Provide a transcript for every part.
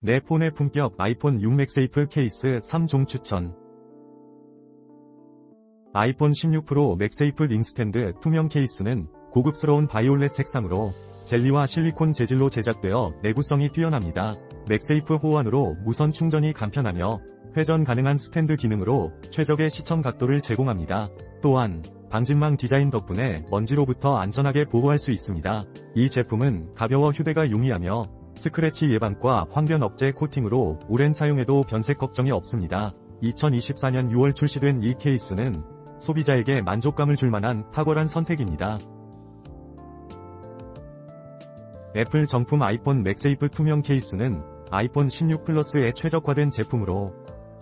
내 폰의 품격 아이폰 6 맥세이프 케이스 3종 추천 아이폰 16 프로 맥세이프 링스탠드 투명 케이스는 고급스러운 바이올렛 색상으로 젤리와 실리콘 재질로 제작되어 내구성이 뛰어납니다. 맥세이프 호환으로 무선 충전이 간편하며 회전 가능한 스탠드 기능으로 최적의 시청 각도를 제공합니다. 또한 방진망 디자인 덕분에 먼지로부터 안전하게 보호할 수 있습니다. 이 제품은 가벼워 휴대가 용이하며 스크래치 예방과 황변 억제 코팅으로 오랜 사용해도 변색 걱정이 없습니다. 2024년 6월 출시된 이 케이스는 소비자에게 만족감을 줄 만한 탁월한 선택입니다. 애플 정품 아이폰 맥세이프 투명 케이스는 아이폰 16 플러스에 최적화된 제품으로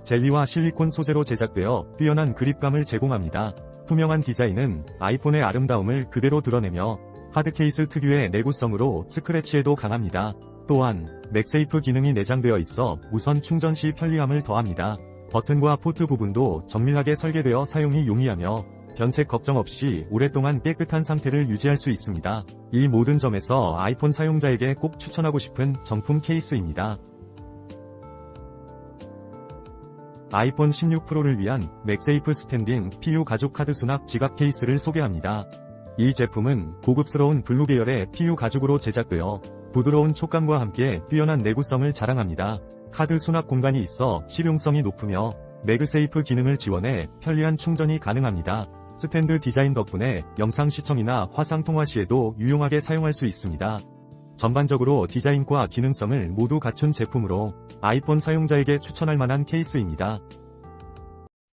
젤리와 실리콘 소재로 제작되어 뛰어난 그립감을 제공합니다. 투명한 디자인은 아이폰의 아름다움을 그대로 드러내며 하드 케이스 특유의 내구성으로 스크래치에도 강합니다. 또한 맥세이프 기능이 내장되어 있어 무선 충전 시 편리함을 더합니다. 버튼과 포트 부분도 정밀하게 설계되어 사용이 용이하며 변색 걱정 없이 오랫동안 깨끗한 상태를 유지할 수 있습니다. 이 모든 점에서 아이폰 사용자에게 꼭 추천하고 싶은 정품 케이스입니다. 아이폰 16 프로를 위한 맥세이프 스탠딩 PU 가죽 카드 수납 지갑 케이스를 소개합니다. 이 제품은 고급스러운 블루 계열의 PU 가죽으로 제작되어 부드러운 촉감과 함께 뛰어난 내구성을 자랑합니다. 카드 수납 공간이 있어 실용성이 높으며 매그세이프 기능을 지원해 편리한 충전이 가능합니다. 스탠드 디자인 덕분에 영상 시청이나 화상 통화 시에도 유용하게 사용할 수 있습니다. 전반적으로 디자인과 기능성을 모두 갖춘 제품으로 아이폰 사용자에게 추천할 만한 케이스입니다.